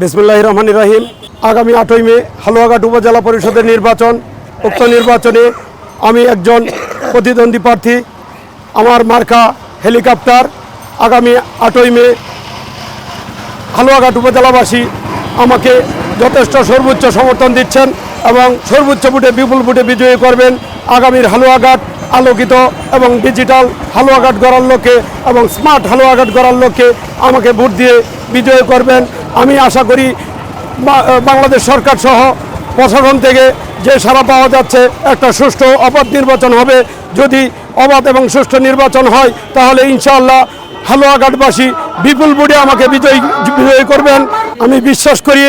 বিসমুল্লাহ রহমান রাহিম। আগামী আটই মে হালুয়াঘাট উপজেলা পরিষদের নির্বাচন, উক্ত নির্বাচনে আমি একজন প্রতিদ্বন্দ্বী প্রার্থী, আমার মার্কা হেলিকপ্টার। আগামী আটই মে হালুয়াঘাট উপজেলাবাসী আমাকে যথেষ্ট সর্বোচ্চ সমর্থন দিচ্ছেন এবং সর্বোচ্চ ভোটে, বিপুল ভোটে বিজয়ী করবেন আগামীর হালুয়াঘাট আলোকিত এবং ডিজিটাল হালুয়াঘাট গড়ার লক্ষ্যে এবং স্মার্ট হালুয়াঘাট গড়ার লক্ষ্যে আমাকে ভোট দিয়ে বিজয়ী করবেন। আমি আশা করি বাংলাদেশ সরকার সহ প্রশাসন থেকে যে সারা পাওয়া যাচ্ছে, একটা সুষ্ঠু অবাধ নির্বাচন হবে। যদি অবাধ এবং সুষ্ঠু নির্বাচন হয়, তাহলে ইনশাআল্লাহ হালুয়াঘাটবাসী বিপুল ভোটে আমাকে বিজয়ী বিজয়ী করবেন। আমি বিশ্বাস করি,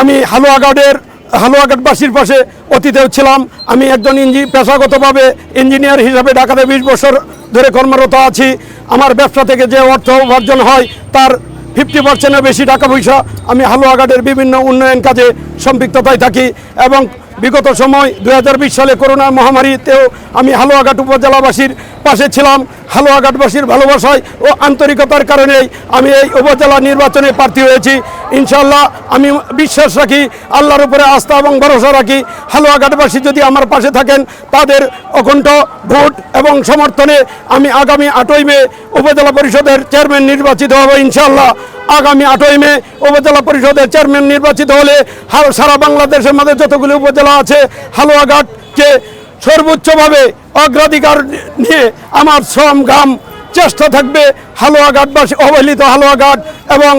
আমি হালুয়াঘাটের, হালুয়াঘাটবাসীর পাশে অতীতেও ছিলাম। আমি একজন ইঞ্জি, পেশাগতভাবে ইঞ্জিনিয়ার হিসাবে ঢাকাতে বিশ বছর ধরে কর্মরত আছি। আমার ব্যবসা থেকে যে অর্থ উপার্জন হয়, তার ফিফটি পার্সেন্টের বেশি টাকা পয়সা আমি হালুয়াঘাটের বিভিন্ন উন্নয়ন কাজে সম্পৃক্ততায় থাকি এবং বিগত সময় দু হাজার বিশ সালে করোনা মহামারীতেও আমি হালুয়াঘাট উপজেলাবাসীর পাশে ছিলাম। হালুয়াঘাটবাসীর ভালোবাসায় ও আন্তরিকতার কারণেই আমি এই উপজেলা নির্বাচনে প্রার্থী হয়েছি। ইনশাল্লাহ আমি বিশ্বাস রাখি, আল্লাহর উপরে আস্থা এবং ভরসা রাখি। হালুয়াঘাটবাসী যদি আমার পাশে থাকেন, তাদের অকণ্ঠ ভোট এবং সমর্থনে আমি আগামী আটই মে উপজেলা পরিষদের চেয়ারম্যান নির্বাচিত হব ইনশাল্লাহ আগামী আটই মে উপজেলা পরিষদের চেয়ারম্যান নির্বাচিত হলে সারা বাংলাদেশের মধ্যে যতগুলি উপজেলা আছে, হালুয়াঘাটকে সর্বোচ্চভাবে অগ্রাধিকার নিয়ে আমার শ্রম ঘাম চেষ্টা থাকবে। হালুয়াঘাটবাসী, অবহেলিত হালুয়াঘাট এবং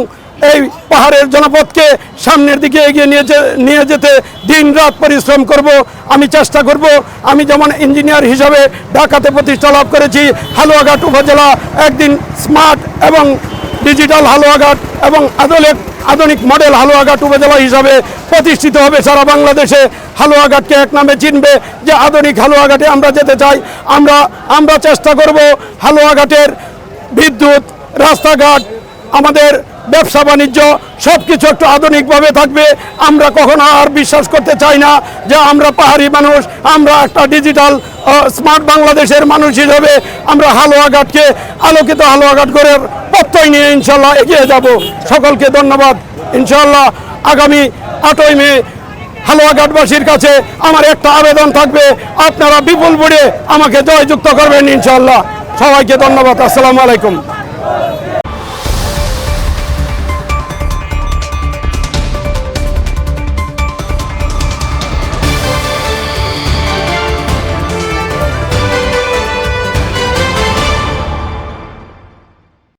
এই পাহাড়ের জনপদকে সামনের দিকে এগিয়ে নিয়ে নিয়ে যেতে দিন রাত পরিশ্রম করব, আমি চেষ্টা করব। আমি যেমন ইঞ্জিনিয়ার হিসাবে ঢাকাতে প্রতিষ্ঠা লাভ করেছি, হালুয়াঘাট উপজেলা একদিন স্মার্ট এবং ডিজিটাল হালুয়াঘাট এবং আধুনিক আধুনিক মডেল হালুয়াঘাট উপজেলা হিসাবে প্রতিষ্ঠিত হবে সারা বাংলাদেশে। হালুয়াঘাটকে এক নামে চিনবে যে আধুনিক হালুয়াঘাটে আমরা যেতে চাই। আমরা আমরা চেষ্টা করব হালুয়াঘাটের বিদ্যুৎ, রাস্তাঘাট, আমাদের ব্যবসা বাণিজ্য সব কিছু একটু আধুনিকভাবে থাকবে। আমরা কখনো আর বিশ্বাস করতে চাই না যে আমরা পাহাড়ি মানুষ, আমরা একটা ডিজিটাল স্মার্ট বাংলাদেশের মানুষ হিসেবে আমরা হালুয়াঘাটকে আলোকিত হালুয়াঘাট করে প্রত্যয় নিয়ে ইনশাল্লাহ এগিয়ে যাব। সকলকে ধন্যবাদ। ইনশাল্লাহ আগামী আটই মে হালুয়াঘাটবাসীর কাছে আমার একটা আবেদন থাকবে। আপনারা বিপুল বুড়ে আমাকে জয়যুক্ত করবেন ইনশাল্লাহ। সবাইকে ধন্যবাদ। আসসালামু আলাইকুম।